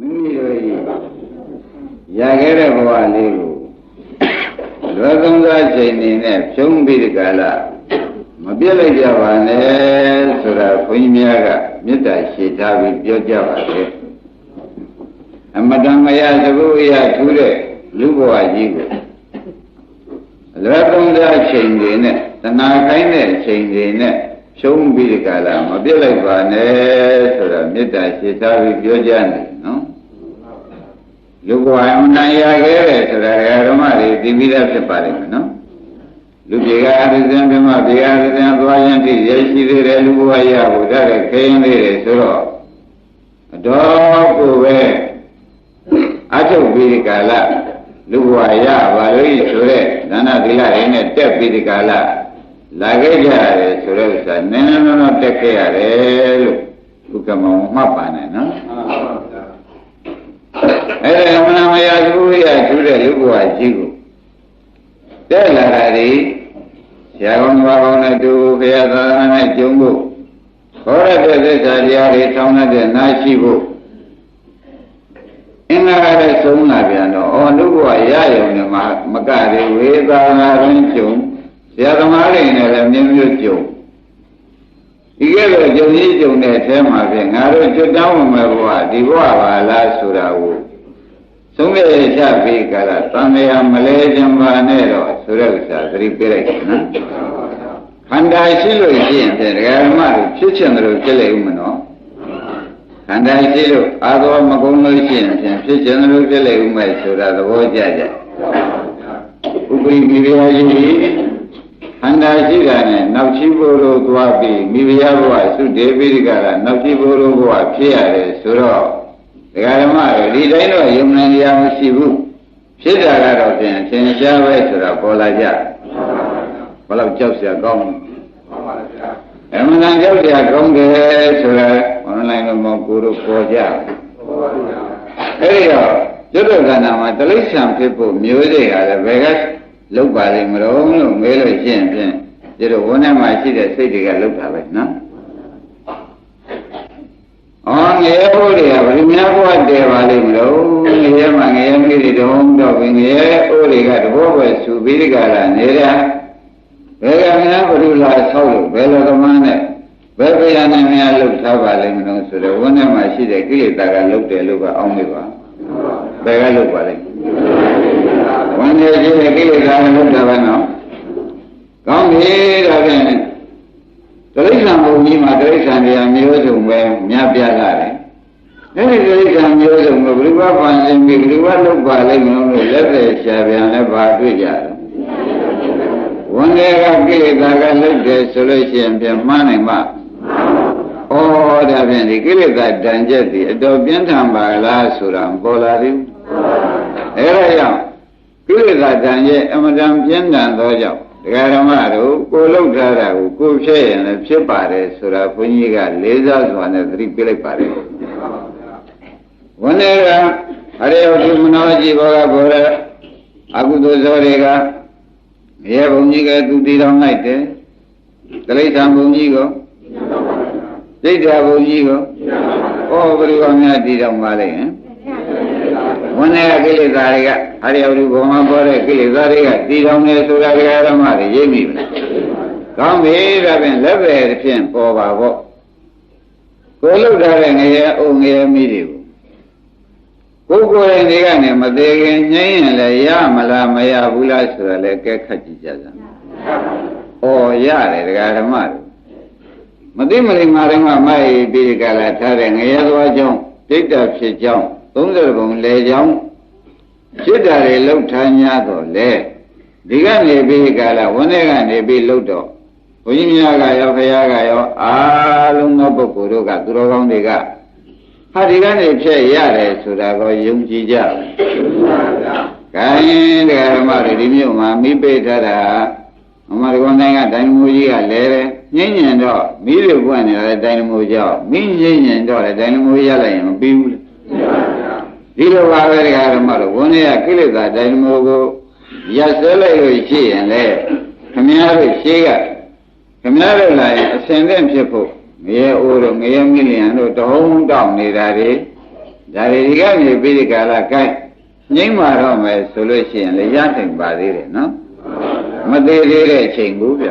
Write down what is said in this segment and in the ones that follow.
မိမိတို့ဤရခဲ့တဲ့ဘဝလေးကိုလွယ်သုံးစားချိန်နေနဲ့ဖြုံးပြီးဒီကလာမပြစ်လိုက်ကြပါနဲ့ဆိုတာဘုန်းကြီးများကမေတ္တာရှေ့ထားပြီးပြောကြပါလေအမတန်မရသဘုရထူးတဲ့လူဘဝကြီးကိုလွယ်သုံးစားချိန်နေနဲ့တဏှာခိုင်းတဲ့ချိန်နေနဲ့ဖြုံးပြီးဒီကလာမပြစ်လိုက်ပါနဲ့ဆိုတာမေတ္တာရှေ့ထားပြီးပြောကြနေနော် လူဘဝအမှန်ရခဲ့တယ်ဆိုတာဓမ္မတွေသိပြီးသားဖြစ်ပါလိမ့်မယ်နော်လူပြေကအရိဇံဓမ္မပြေကအရိဇံသွားရင်တိရရှိသေးတယ်လူဘဝရဖို့ဒါလည်းခရင်သေးတယ်ဆိုတော့အတော်ကိုပဲအထုတ်ပြီးဒီကာလလူဘဝရပါလို့ဆိုတဲ့ဒါနသီလရင်းနဲ့တက်ပြီးဒီကာလလာခဲ့ကြရတယ်ဆိုတော့ဥစ္စာနည်းနည်းတော့တက်ခဲ့ရတယ်လို့ဘုကမောင်မှတ်ပါနဲ့နော် အဲ့ဒါမနာမယာသူရထူးတဲ့လူဘဝကြီးကိုတက်လာတာဒီဆရာကောင်းဘာကောင်းနဲ့တူဘုရားသာသနာနဲ့ကျုံဖို့ခေါ်ရတဲ့သစ္စာတရားတွေထောင်းတဲ့နာရှိဖို့အင်္ဂါရတဲ့သုံးလာပြန်တော့အော်လူဘဝရရုံနဲ့မကတွေဝေသာနာရင်းကျုံဆရာသမားတွေနဲ့လည်းမျိုးမျိုးကျုံဒီကဲတော့ကျုံကြီးကျုံတဲ့အထဲမှာပြင်ငါတို့ကျွတ်တောင်းဝင်မဲ့ဘဝဒီဘဝပါလားဆိုတာကို သုံးရချပြီးကြတာသံဃာမလဲခြင်းပါနဲ့တော့ဆိုတဲ့ဥစ္စာသတိပေးလိုက်တယ်နော်ခန္ဓာရှိလို့ရှိရင်ဖြင့်ဒကာဓမ္မတွေဖြစ်ချင်တယ်လို့ဖြစ်လိုက်ဦးမနော်ခန္ဓာရှိလို့အာသောမကုန်းလို့ရှိရင်ဖြင့်ဖြစ်ချင်တယ်လို့ဖြစ်လိုက်ဦးမယ်ဆိုတာသဘောကျကြဥပရိမိဖုရားကြီးခန္ဓာရှိတာနဲ့နောက်ချီဖို့လို့သွားပြီးမိဖုရားဘဝသုတေပိရိကကနောက်ချီဖို့လို့ဘဝဖြစ်ရတယ်ဆိုတော့ ဒကာဓမ္မတွေဒီတိုင်းတော့ယုံနိုင်ရမရှိဘူးဖြစ်တာကတော့ဖြင့်သင်ရှားပဲဆိုတာပေါ်လာကြဘယ်လောက်ကြောက်စရာကောင်းအမှန်တန်ကြောက်စရာကောင်းတယ်ဆိုတာအွန်လိုင်းတော့မကိုတို့ပေါ်ကြအဲဒီတော့ကျွတ်တော်ကဏ္ဍမှာတလိษံဖြစ်ဖို့မျိုးစိတ်ဟာလည်းဘယ်ကလောက်ပါလိမ့်မလို့လို့မေးလို့ရှိရင်ဖြင့်ကျွတ်တော်ဝန်းထဲမှာရှိတဲ့စိတ်တွေကလောက်တာပဲနော်အော် ငရဲဘုရားဗလိများဘဝတည်ပါလိမ့်မလို့ငရဲမှာငရဲမိတွေတုံးတော့ဘငရဲအိုးတွေကတဘောပဲဆူပြီးဒီကလာနေတာဘယ်ကများဘုရားဆောက်လို့ဘယ်လိုသမားနဲ့ဘယ်ပြရနဲ့များလှုပ်ထားပါလိမ့်မလို့ဆိုတော့ဝန်းထဲမှာရှိတဲ့ကိလေသာကလှုပ်တယ်လို့ကအောင်းမိပါဘယ်ကလှုပ်ပါလိမ့်ဝန်းထဲရှိတဲ့ကိလေသာကလှုပ်တာပဲနော်ကောင်းပြီဒါဖြင့်တရိစ္ဆာန်ဘုံကြီးမှာတရိစ္ဆာန်တရားမျိုးစုံပဲမြတ် ပြလာတယ်။အဲဒီတရိစ္ဆာန်မျိုးစုံကိုဘယ်လိုမှပန်ဆင်းပြီးဘယ်လိုမှလုပ်ပါလိမ့်မလို့လက်သက်ရှာပြန်လည်းဘာတွေ့ကြတယ်။ဝန်တွေကကိလေသာကလုပ်တယ်ဆိုလို့ရှိရင်ပြန်မှားနိုင်မှာ။ဩဒါဖြင့်ဒီကိလေသာတန်ကျက်ဒီအတော်ပြင်းထန်ပါလားဆိုတာပေါ်လာပြီ။အဲဒါကြောင့်ကိလေသာတန်ကျက်အမတန်ပြင်းထန်သောကြောင့် ဒကာဓမ္မတို့ကိုလှုပ်ထားတာကိုကိုဖြစ်ရင်လည်းဖြစ်ပါတယ်ဆိုတာဘုန်းကြီးကလေးစားစွာနဲ့သတိပေးလိုက်ပါတယ်ဝန္နေကအရေဝတိမနောကြည်ဘောကဘောရအကုသိုလ်ဇောတွေကရေဘုံကြီးကသူတည်တော်လိုက်တယ်တိဋ္ဌံဘုံကြီးကိုစိတ်ဓာဘုံကြီးကိုဩဘယ်လိုများတည်တော်ပါလိမ့်ဟင် ဝန်းထဲကကိလေသာတွေကအာရိယဝတ္ထုဘုံမှာပေါ်တဲ့ကိလေသာတွေကတည်တော်နေဆိုတာဒကာဓမ္မတွေရိပ်မိမလား။ကောင်းပြီဒါဖြင့်လက်ပဲဖြင့်ပေါ်ပါပေါ့။ကိုလုတ်ထားတဲ့ငရေအုံငရေမိတွေကိုကိုယ်ကိုယ်ရဲ့နေကနေမသေးခင်ငြိမ်းရင်လည်းရမလားမရဘူးလားဆိုတာလည်းကဲခတ်ကြည့်ကြစမ်း။ဩရတယ်ဒကာဓမ္မတွေမသိမလိမ္မာတွေမှာမိုက်ပြီးကြလာထားတဲ့ငရေသွားကြောင်းဒိဋ္ဌဖြစ်ကြောင်း 30ပုံလေကြောင်းဖြစ်တာတွေလှုပ်ထမ်း냐တော့လေဒီကနေပြီးကာလဝန်းထဲကနေပြီးလှုပ်တော့ဘုန်းကြီးများကရောခရားကရောအားလုံးသောပုဂ္ဂိုလ်တို့ကသူတော်ကောင်းတွေကဟာဒီကနေဖြစ်ရတယ်ဆိုတာကိုယုံကြည်ကြပါခိုင်းတရားဓမ္မတွေဒီမြို့မှာမိပိတ်ထားတာအမရကောင်းတိုင်းကတိုင်းမူကြီးကလဲတယ်ညင်ညင်တော့မိတွေပွင့်နေတဲ့တိုင်းမူကြောင့်မိညင်ညင်တော့လည်းတိုင်းမူရလိုက်ရင်မပြီးဘူးလေ ဒီလိုပါပဲတရားဓမ္မတို့ဝန်းရကိလေသာတိုင်းမို့ကိုရက်စဲလိုက်လို့ရှိရင်လေခမည်းတော်ရှိကခမည်းတော်လာရင်အစင်သင့်ဖြစ်ဖို့ငရဲအိုးတို့ငရဲမိလျံတို့တဟုံးတောင်းနေတာတွေဒါတွေဒီကနေပြီးဒီကာလကိုက်ငိမ့်မာတော့မယ်ဆိုလို့ရှိရင်လည်းရနိုင်ပါသေးတယ်နော်မသေးသေးတဲ့အချိန်ကူဗျ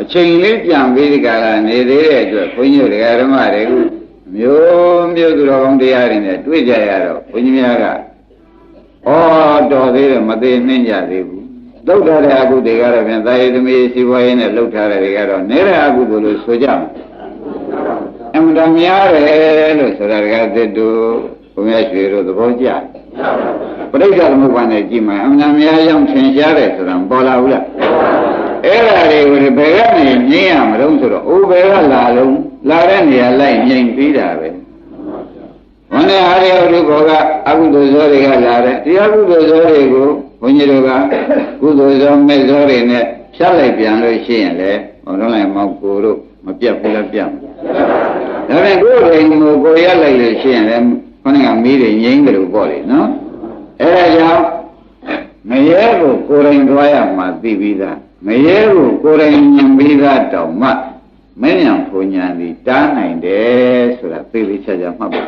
အချိန်လေးပြန်ပြီးဒီကာလနေသေးတဲ့အတွက်ဘုန်းကြီးတို့ဓမ္မတွေက မျိုးမျိုးသူတော်ကောင်းတရားတွေနဲ့တွေ့ကြရတော့ဘုန်းကြီးများကဩတော်သေးတယ်မသေးနှင်းကြသေးဘူးလှုပ်ထားတဲ့အကုသိုလ်ကတော့ပြန်သာယသမီးစီဝါရေးနဲ့လှုပ်ထားတဲ့တွေကတော့နေတဲ့အကုသိုလ်လို့ဆိုကြမှာအမှန်တမ်းများတယ်လို့ဆိုတာကသစ်တို့ဘုရားရွှေတို့သဘောကျပရိစ္ဆေသမုပ္ပါနဲ့ကြည့်မှအမှန်တမ်းများရောက်ထင်ရှားတယ်ဆိုတာပေါ်လာဘူးလားအဲ့ဒါတွေကိုဘယ်ကနေငြင်းရမလို့ဆိုတော့အိုးဘယ်ကလာလုံး လာတဲ့နေရာလိုက်ငြိမ်ပြီးတာပဲဝန္နေဟာရယုဘောကအကုသိုလ်ဇောတွေကလာတယ်တရားကုသိုလ်ဇောတွေကိုဘုန်းကြီးတို့ကကုသိုလ်ဇောမဲ့ဇောတွေနဲ့ဖြတ်လိုက်ပြန်လို့ရှိရင်လေဘုံလုံးလိုက်မောက်ကိုတို့မပြတ်ဘူးလားပြတ်မှာဒါပေမဲ့ကိုယ်တိုင်ကိုကိုရလိုက်လို့ရှိရင်လေခொနကမီးတွေငြိမ်းတယ်လို့ပေါ့လေနော်အဲဒါကြောင့်မရဲကိုကိုယ်တိုင်သွားရမှာသိပြီးသားမရဲကိုကိုယ်တိုင်ဉာဏ်ပြီးသားတောင်မှ မဉ္ဇဉ်ဘုံဉာဏ်ဒီတားနိုင်တယ်ဆိုတာသိသိချာချာမှတ်ပါ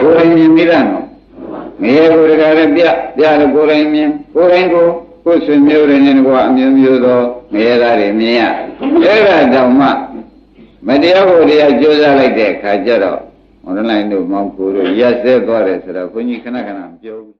ကိုယ်တိုင်ဉာဏ်ပြီးသားနော်ငရဲကိုတကားလည်းပြပြလို့ကိုယ်တိုင်မြင်ကိုယ်တိုင်ကိုကိုယ်ဆွေမျိုးတွေနဲ့ကွာအမျိုးမျိုးသောငရဲသားတွေမြင်ရအဲ့ဒါတောင်မှမတရားဖို့တရားကြိုးစားလိုက်တဲ့အခါကျတော့ဟောလိုက်တို့မောင်ကိုတို့ရက်စဲသွားတယ်ဆိုတော့ခွန်ကြီးခဏခဏပြော